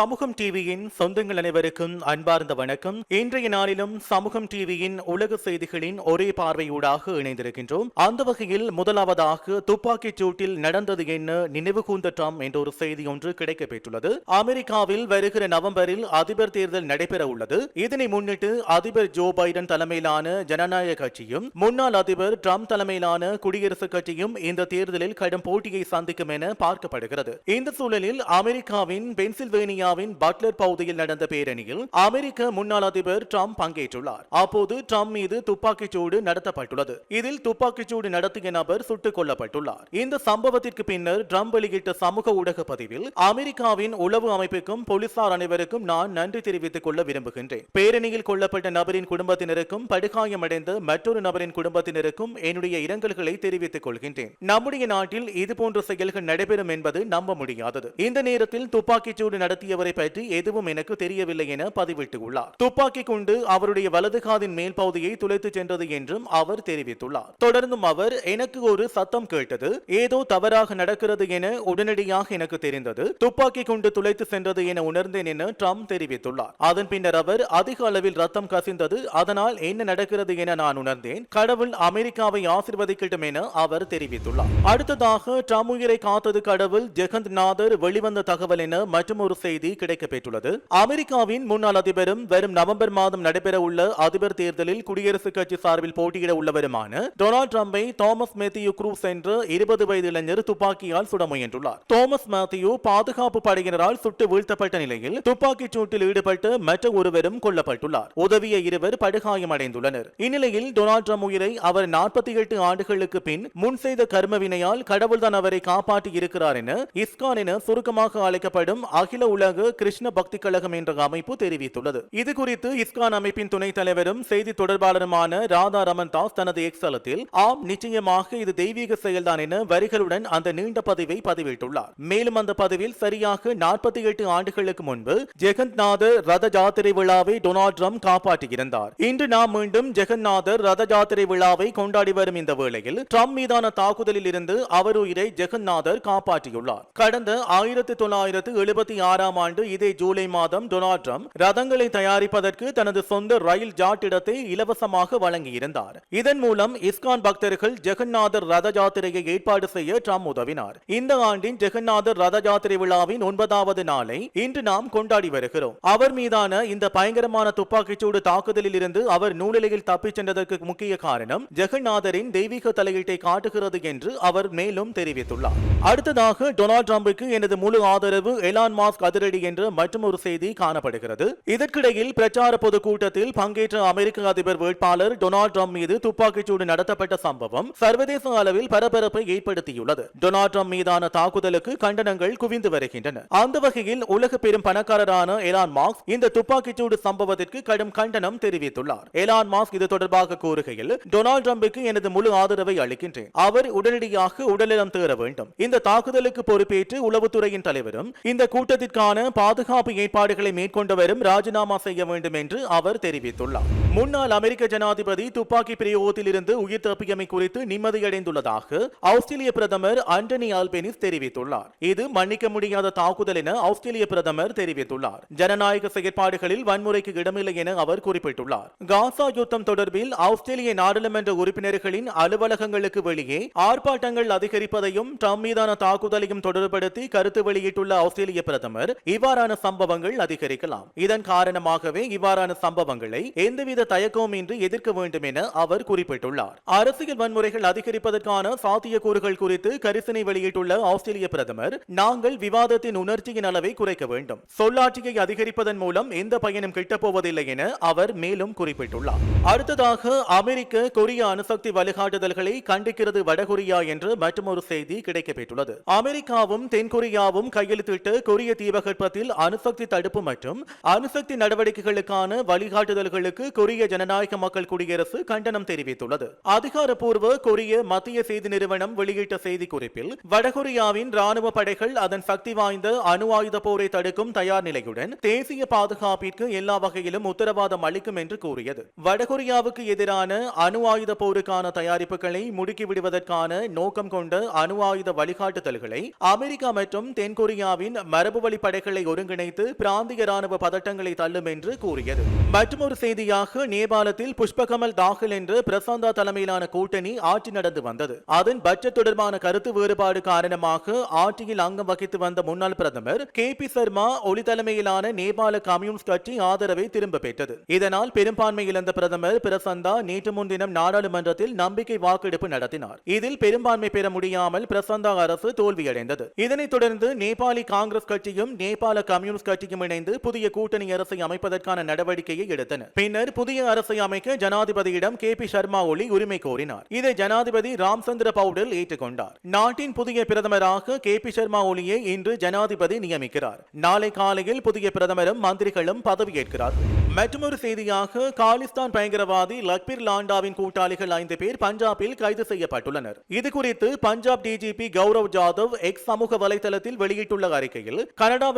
சமூகம் டிவியின் சொந்தங்கள் அனைவருக்கும் அன்பார்ந்த வணக்கம். இன்றைய நாளிலும் சமூகம் டிவியின் உலக செய்திகளின் ஒரே பார்வையூடாக இணைந்திருக்கின்றோம். அந்த வகையில் முதலாவதாக துப்பாக்கி சூட்டில் நடந்தது என்ன நினைவு கூர்ந்த ட்ரம்ப் என்ற ஒரு செய்தி ஒன்று கிடைக்கப்பெற்றுள்ளது. அமெரிக்காவில் வருகிற நவம்பரில் அதிபர் தேர்தல் நடைபெற உள்ளது. இதனை முன்னிட்டு அதிபர் ஜோ பைடன் தலைமையிலான ஜனநாயக கட்சியும் முன்னாள் அதிபர் ட்ரம்ப் தலைமையிலான குடியரசுக் கட்சியும் இந்த தேர்தலில் கடும் போட்டியை சந்திக்கும் என பார்க்கப்படுகிறது. இந்த சூழலில் அமெரிக்காவின் பென்சில்வேனியா பென்சில்வேனியாவின் பட்லர் பகுதியில் நடந்த பேரணியில் அமெரிக்க முன்னாள் அதிபர் ட்ரம்ப் பங்கேற்றுள்ளார். அப்போது ட்ரம்ப் மீது துப்பாக்கிச்சூடு நடத்தப்பட்டுள்ளது. இதில் துப்பாக்கிச்சூடு நடத்திய நபர் சுட்டுக் கொல்லப்பட்டுள்ளார். இந்த சம்பவத்திற்கு பின்னர் ட்ரம்ப் வெளியிட்ட சமூக ஊடக பதிவில் அமெரிக்காவின் உளவு அமைப்புக்கும் போலீசார் அனைவருக்கும் நான் நன்றி தெரிவித்துக் கொள்ள விரும்புகின்றேன். பேரணியில் கொல்லப்பட்ட நபரின் குடும்பத்தினருக்கும் படுகாயமடைந்த மற்றொரு நபரின் குடும்பத்தினருக்கும் என்னுடைய இரங்கல்களை தெரிவித்துக் கொள்கின்றேன். நம்முடைய நாட்டில் இதுபோன்ற செயல்கள் நடைபெறும் என்பது நம்ப முடியாதது. இந்த நேரத்தில் துப்பாக்கிச்சூடு நடத்திய நடத்தியவரை பற்றி எதுவும் எனக்கு தெரியவில்லை என பதிவிட்டுள்ளார் துப்பாக்கி கொண்டு அவருடைய வலது காதின் மேல் பகுதியை துளைத்து சென்றது என்றும் அவர் தெரிவித்துள்ளார். தொடர்ந்தும் அவர் எனக்கு ஒரு சத்தம் கேட்டது ஏதோ தவறாக நடக்கிறது என உடனடியாக எனக்கு தெரிந்தது துப்பாக்கி கொண்டு துளைத்து சென்றது என உணர்ந்தேன் என ட்ரம்ப் தெரிவித்துள்ளார். அதன் பின்னர் அவர் அதிக அளவில் ரத்தம் கசிந்தது அதனால் என்ன நடக்கிறது என நான் உணர்ந்தேன் கடவுள் அமெரிக்காவை ஆசிர்வதிக்கட்டும் என அவர் தெரிவித்துள்ளார். அடுத்ததாக ட்ரம்ப் உயிரை காத்தது கடவுள் ஜெகந்த் நாதர் வெளிவந்த தகவல் என மற்றும் ஒரு செய்தி செய்தி கிடைக்கப்பெற்றுள்ளது. அமெரிக்காவின் முன்னாள் அதிபரும் வரும் நவம்பர் மாதம் நடைபெறவுள்ள அதிபர் தேர்தலில் குடியரசுக் கட்சி சார்பில் போட்டியிட உள்ளவருமான டொனால்டு டிரம்பை தாமஸ் மேத்யூ குரூஸ் என்ற இருபது வயது இளைஞர் துப்பாக்கியால் சுட முயன்றுள்ளார். தாமஸ் மேத்யூ பாதுகாப்பு படையினரால் சுட்டு வீழ்த்தப்பட்ட நிலையில் துப்பாக்கிச் சூட்டில் ஈடுபட்டு மற்ற ஒருவரும் கொல்லப்பட்டுள்ளார். உதவிய இருவர் படுகாயமடைந்துள்ளனர். இந்நிலையில் டொனால்ட் ட்ரம்ப் உயிரை அவர் நாற்பத்தி எட்டு ஆண்டுகளுக்கு பின் முன் செய்த கர்மவினையால் கடவுள்தான் அவரை காப்பாற்றி இருக்கிறார் என இஸ்கான் என சுருக்கமாக அழைக்கப்படும் அகில உலக கிருஷ்ண பக்தி கழகம் என்ற அமைப்பு தெரிவித்துள்ளது. இது குறித்து இஸ்கான் அமைப்பின் துணைத் தலைவரும் செய்தி தொடர்பாளருமான ராதா ரமன் தாஸ் தனது எக்ஸலத்தில் ஆம் நிச்சயமாக இது தெய்வீக செயல்தான் என வரிகளுடன் அந்த நீண்ட பதிவை பதிவிட்டுள்ளார். மேலும் அந்த பதிவில் சரியாக நாற்பத்தி எட்டு ஆண்டுகளுக்கு முன்பு ஜெகந்நாதர் ரத ஜாத்திரை விழாவை டொனால்ட் ட்ரம்ப் காப்பாற்றியிருந்தார். இன்று நாம் மீண்டும் ஜெகந்நாதர் ரத ஜாத்திரை விழாவை கொண்டாடி வரும் இந்த வேளையில் ட்ரம்ப் மீதான தாக்குதலில் இருந்து அவர் உயிரை ஜெகந்நாதர் காப்பாற்றியுள்ளார். கடந்த ஆயிரத்தி தொள்ளாயிரத்து எழுபத்தி ஆறாம் ஆண்டு இதே ஜூலை மாதம் டொனால்ட் ட்ரம்ப் ரதங்களை தயாரிப்பதற்கு தனது சொந்த ரயில் ஜாட் இடத்தை இலவசமாக வழங்கியிருந்தார். இதன் மூலம் இஸ்கான் பக்தர்கள் ஜெகநாதர் ரத ஜாத்திரையை ஏற்பாடு செய்ய ட்ரம்ப் உதவினார். இந்த ஆண்டின் ஜெகநாதர் ரத ஜாத்திரை விழாவின் ஒன்பதாவது நாளை இன்று நாம் கொண்டாடி வருகிறோம். அவர் மீதான இந்த பயங்கரமான துப்பாக்கிச்சூடு தாக்குதலில் இருந்து அவர் நூலிலையில் தப்பிச் சென்றதற்கு முக்கிய காரணம் ஜெகநாதரின் தெய்வீக தலையீட்டை காட்டுகிறது என்று அவர் மேலும் தெரிவித்துள்ளார். அடுத்ததாக டொனால்ட் ட்ரம்புக்கு எனது முழு ஆதரவு எலான் மாஸ்க் அதிரடி என்ற மற்றும் ஒரு செய்தி காணப்படுகிறது. இதற்கிடையில் பிரச்சார பொதுக்கூட்டத்தில் பங்கேற்ற அமெரிக்க அதிபர் வேட்பாளர் டொனால்ட் ட்ரம்ப் மீது துப்பாக்கிச்சூடு நடத்தப்பட்ட சம்பவம் சர்வதேச அளவில் பரபரப்பை ஏற்படுத்தியுள்ளது. டொனால்ட் ட்ரம்ப் மீதான தாக்குதலுக்கு கண்டனங்கள் குவிந்து வருகின்றன. அந்த வகையில் உலக பெரும் பணக்காரரான எலான் மார்க்ஸ் இந்த துப்பாக்கிச்சூடு சம்பவத்திற்கு கடும் கண்டனம் தெரிவித்துள்ளார். எலான் மார்க்ஸ் இது தொடர்பாக கூறுகையில் டொனால்ட் ட்ரம்புக்கு எனது முழு ஆதரவை அளிக்கின்றேன். அவர் உடனடியாக உடல்நலம் தேர வேண்டும். இந்த தாக்குதலுக்கு பொறுப்பேற்று உளவுத்துறையின் தலைவரும் இந்த கூட்டத்திற்கான தொடர்பான பாதுகாப்பு ஏற்பாடுகளை மேற்கொண்டவரும் ராஜினாமா செய்ய வேண்டும் என்று அவர் தெரிவித்துள்ளார். முன்னாள் அமெரிக்க ஜனாதிபதி துப்பாக்கி பிரயோகத்தில் இருந்து உயிர் தப்பியமை குறித்து நிம்மதியடைந்துள்ளதாக ஆஸ்திரேலிய பிரதமர் அண்டனி ஆல்பெனிஸ் தெரிவித்துள்ளார். இது மன்னிக்க முடியாத தாக்குதல் என ஆஸ்திரேலிய பிரதமர் தெரிவித்துள்ளார். ஜனநாயக செயற்பாடுகளில் வன்முறைக்கு இடமில்லை என அவர் குறிப்பிட்டுள்ளார். காசா யுத்தம் தொடர்பில் ஆஸ்திரேலிய நாடாளுமன்ற உறுப்பினர்களின் அலுவலகங்களுக்கு வெளியே ஆர்ப்பாட்டங்கள் அதிகரிப்பதையும் ட்ரம்ப் மீதான தாக்குதலையும் தொடர்படுத்தி கருத்து வெளியிட்டுள்ள ஆஸ்திரேலிய பிரதமர் இவ்வாறான சம்பவங்கள் அதிகரிக்கலாம். இதன் காரணமாகவே இவ்வாறான சம்பவங்களை எந்தவித தயக்கமும் இன்றி எதிர்க்க வேண்டும் என அவர் குறிப்பிட்டுள்ளார். அரசியல் வன்முறைகள் அதிகரிப்பதற்கான சாத்தியக்கூறுகள் குறித்து கரிசனை வெளியிட்டுள்ள ஆஸ்திரேலிய பிரதமர் நாங்கள் விவாதத்தின் உணர்ச்சியின் அளவை குறைக்க வேண்டும். சொல்லாட்சியை அதிகரிப்பதன் மூலம் எந்த பயனும் கிட்டப்போவதில்லை என அவர் மேலும் குறிப்பிட்டுள்ளார். அடுத்ததாக அமெரிக்க கொரிய அணுசக்தி வழிகாட்டுதல்களை கண்டிக்கிறது வடகொரியா என்று மற்றொரு செய்தி கிடைக்கப்பெற்றுள்ளது. அமெரிக்காவும் தென்கொரியாவும் கையெழுத்திட்டு கொரிய தீபகற்ப விருப்பத்தில் அணுசக்தி தடுப்பு மற்றும் அணுசக்தி நடவடிக்கைகளுக்கான வழிகாட்டுதல்களுக்கு கொரிய ஜனநாயக மக்கள் குடியரசு கண்டனம் தெரிவித்துள்ளது. அதிகாரப்பூர்வ கொரிய மத்திய செய்தி நிறுவனம் வெளியிட்ட செய்தி குறிப்பில் வடகொரியாவின் ராணுவ படைகள் அதன் சக்தி வாய்ந்த அணு ஆயுத போரை தடுக்கும் தயார் நிலையுடன் தேசிய பாதுகாப்பிற்கு எல்லா வகையிலும் உத்தரவாதம் அளிக்கும் என்று கூறியது. வடகொரியாவுக்கு எதிரான அணு ஆயுத போருக்கான தயாரிப்புகளை முடுக்கிவிடுவதற்கான நோக்கம் கொண்ட அணு ஆயுத வழிகாட்டுதல்களை அமெரிக்கா மற்றும் தென்கொரியாவின் மரபுவழி படைகள் படைகளை ஒருங்கிணைத்து பிராந்திய ராணுவ பதட்டங்களை தள்ளும் என்று கூறியது. மற்றொரு செய்தியாக நேபாளத்தில் புஷ்பகமல் தாகல் என்று பிரசாந்தா தலைமையிலான கூட்டணி ஆட்சி நடந்து வந்தது. அதன் பட்ஜெட் தொடர்பான கருத்து வேறுபாடு காரணமாக ஆட்சியில் அங்கம் வகித்து வந்த முன்னாள் பிரதமர் கே பி சர்மா ஒளி தலைமையிலான நேபாள கம்யூனிஸ்ட் கட்சி ஆதரவை திரும்ப பெற்றது. இதனால் பெரும்பான்மை இழந்த பிரதமர் பிரசந்தா நேற்று முன்தினம் நாடாளுமன்றத்தில் நம்பிக்கை வாக்கெடுப்பு நடத்தினார். இதில் பெரும்பான்மை பெற முடியாமல் பிரசந்தா அரசு தோல்வியடைந்தது. இதனைத் தொடர்ந்து நேபாளி காங்கிரஸ் கட்சியும் நேபாள கம்யூனிஸ்ட் கட்சியும் இணைந்து புதிய கூட்டணி அரசை அமைப்பதற்கான நடவடிக்கையை எடுத்தனர் பின்னர் புதிய அரசை அமைக்க ஜனாதிபதியிடம் கே பி சர்மா ஒலி உரிமை கோரினார். இதை ஜனாதிபதி ராம்சந்திர பவுடல் ஏற்றுக்கொண்டார். நாட்டின் புதிய பிரதமராக கே பி சர்மா ஒலியை இன்று ஜனாதிபதி நியமிக்கிறார். நாளை காலையில் புதிய பிரதமரும் மந்திரிகளும் பதவியேற்கிறார்கள் மற்றொரு செய்தியாக காலிஸ்தான் பயங்கரவாதி லக்பீர் லாண்டாவின் கூட்டாளிகள் ஐந்து பேர் பஞ்சாபில் கைது செய்யப்பட்டுள்ளனர். இது குறித்து பஞ்சாப் டிஜிபி கௌரவ் ஜாதவ் எக்ஸ் சமூக வலைதளத்தில் வெளியிட்டுள்ள அறிக்கையில்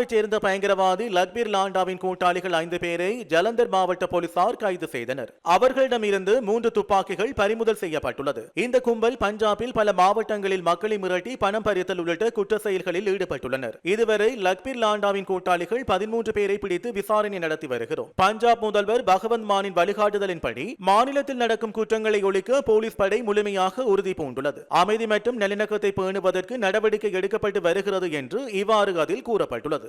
கனடாவைச் சேர்ந்த பயங்கரவாதி லக்பீர் லாண்டாவின் கூட்டாளிகள் ஐந்து பேரை ஜலந்தர் மாவட்ட போலீசார் கைது செய்தனர். அவர்களிடமிருந்து மூன்று துப்பாக்கிகள் பறிமுதல் செய்யப்பட்டுள்ளது. இந்த கும்பல் பஞ்சாபில் பல மாவட்டங்களில் மக்களை மிரட்டி பணம் பறித்தல் உள்ளிட்ட குற்ற செயல்களில் ஈடுபட்டுள்ளனர். இதுவரை லக்பீர் லாண்டாவின் கூட்டாளிகள் பதிமூன்று பேரை பிடித்து விசாரணை நடத்தி வருகிறோம். பஞ்சாப் முதல்வர் பகவந்த் மானின் வழிகாட்டுதலின்படி மாநிலத்தில் நடக்கும் குற்றங்களை ஒழிக்க போலீஸ் படை முழுமையாக உறுதி பூண்டுள்ளது. அமைதி மற்றும் நல்லிணக்கத்தை பேணுவதற்கு நடவடிக்கை எடுக்கப்பட்டு வருகிறது என்று இவ்வாறு அதில் கூறப்பட்டுள்ளது.